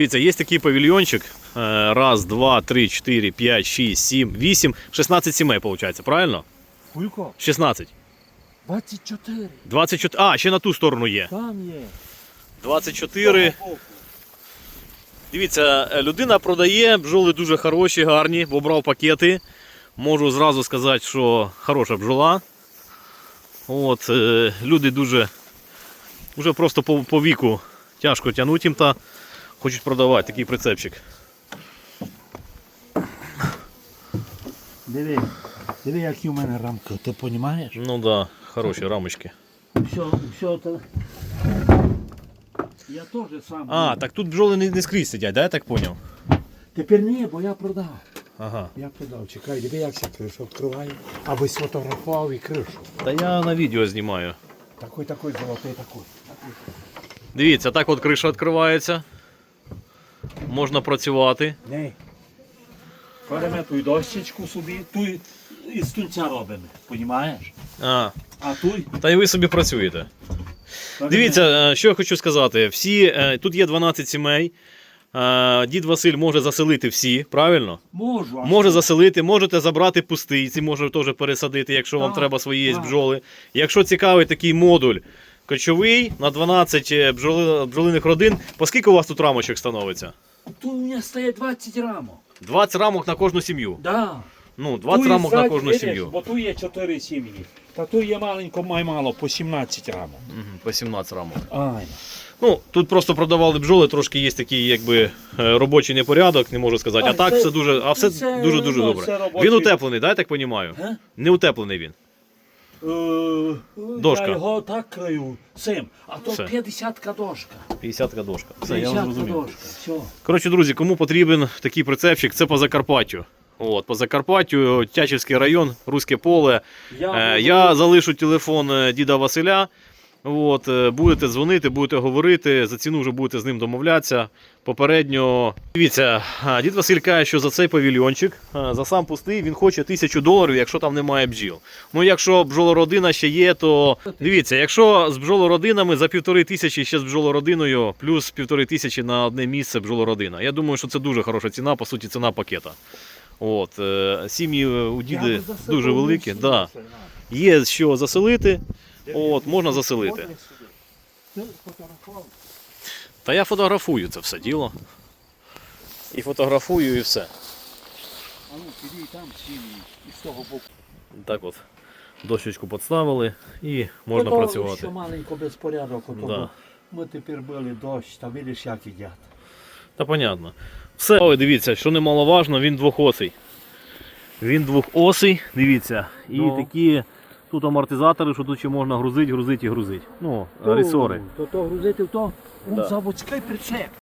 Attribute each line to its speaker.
Speaker 1: Дивіться, є такий павільйончик. Е, Раз, два, три, чотири, п'ять, шість, сім, вісім, 16 сімей, виходить, правильно?
Speaker 2: Сколько?
Speaker 1: 16.
Speaker 2: 24.
Speaker 1: 24. А, ще на ту сторону є.
Speaker 2: Там є.
Speaker 1: 24. Дивіться, е, людина продає, бджоли дуже хороші, гарні, обрав пакети. Можу зразу сказати, що хороша бджола. От, е, люди дуже вже просто по, по віку тяжко тягнуть їм та хочуть продавати такий прицепчик.
Speaker 2: Диви, диви, які у мене рамки, ти розумієш?
Speaker 1: Ну так, да, хороші рамочки.
Speaker 2: Все, все то. Я теж сам.
Speaker 1: А, так тут бджоли не, не скрізь сидять, да, я так зрозумів?
Speaker 2: Тепер ні, бо я продав.
Speaker 1: Ага.
Speaker 2: Я продав. Чекай, диви, як ця криша відкриваю. Аби сфотографував і кришу.
Speaker 1: Та я на відео знімаю.
Speaker 2: Такий, такий золотий, такий.
Speaker 1: Дивіться, так от криша відкривається. Можна працювати.
Speaker 2: Не. Беремо ту дощечку собі, ту із тунця робимо, розумієш?
Speaker 1: А,
Speaker 2: А туй.
Speaker 1: та й ви собі працюєте. Дивіться, е, що я хочу сказати. Всі, е, тут є 12 сімей. Е, Дід Василь може заселити всі, правильно?
Speaker 2: Можу.
Speaker 1: Може
Speaker 2: що?
Speaker 1: заселити, можете забрати пустийці, може теж пересадити, якщо вам треба свої
Speaker 2: так.
Speaker 1: бджоли. Якщо цікавий такий модуль кочовий на 12 бджоли, бджолиних родин, по скільки у вас тут рамочок становиться?
Speaker 2: Тут у мене стає 20 рамок.
Speaker 1: 20 рамок на кожну сім'ю.
Speaker 2: Да.
Speaker 1: Ну, 20
Speaker 2: Ту і
Speaker 1: рамок на
Speaker 2: ззаді,
Speaker 1: кожну
Speaker 2: видиш,
Speaker 1: сім'ю.
Speaker 2: Бо тут є 4 сім'ї. Та тут є маленько, май мало, по 17 рамок.
Speaker 1: Мгм, По 17 рамок.
Speaker 2: Ай.
Speaker 1: Ну, тут просто продавали бджоли, трошки є такий якби е, робочий непорядок, не можу сказати. А
Speaker 2: Ай,
Speaker 1: так
Speaker 2: це-
Speaker 1: все дуже, а все
Speaker 2: це,
Speaker 1: дуже дуже
Speaker 2: ну,
Speaker 1: добре.
Speaker 2: робочий-
Speaker 1: Він утеплений, да, я так розумію?
Speaker 2: Га?
Speaker 1: Не утеплений він.
Speaker 2: Е,
Speaker 1: Дошка.
Speaker 2: Я його так краю, цим. А то
Speaker 1: Все.
Speaker 2: 50 дошка.
Speaker 1: 50 дошка. Все, я
Speaker 2: 50
Speaker 1: зрозумів.
Speaker 2: дошка. Все.
Speaker 1: Коротше, друзі, кому потрібен такий прицепчик, це по Закарпаттю. От, по Закарпаттю, Тячівський район, Руське поле.
Speaker 2: Я,
Speaker 1: Е, я залишу телефон е, діда Василя. От, е, будете дзвонити, будете говорити, за ціну вже будете з ним домовлятися. Попередньо. Дивіться, дід Василь каже, що за цей павільйончик, за сам пустий, він хоче тисячу доларів, якщо там немає бджіл. Ну, якщо бджолородина ще є, то дивіться, якщо з бджолородинами за півтори тисячі ще з бджолородиною, плюс півтори тисячі на одне місце бджолородина. Я думаю, що це дуже хороша ціна, по суті, ціна пакета. От, е, сім'ї у діди дуже великі. Да. Є що заселити, от, можна заселити. Та я фотографую це все діло. І фотографую, і все.
Speaker 2: А ну, піди там сім'ї, з того боку.
Speaker 1: Так от, дощечку підставили і можна працювати.
Speaker 2: Що маленько безпорядок, ото,
Speaker 1: Да.
Speaker 2: ми тепер били дощ, та видиш, як ідять.
Speaker 1: Та понятно. Все, Ой, дивіться, що немаловажно, він двохосий. Він двохосий, дивіться. І
Speaker 2: Ну.
Speaker 1: такі тут амортизатори, що тут ще можна грузити, грузити і грузити. Ну, ресори.
Speaker 2: То, то грузити в то, он заводський прицеп.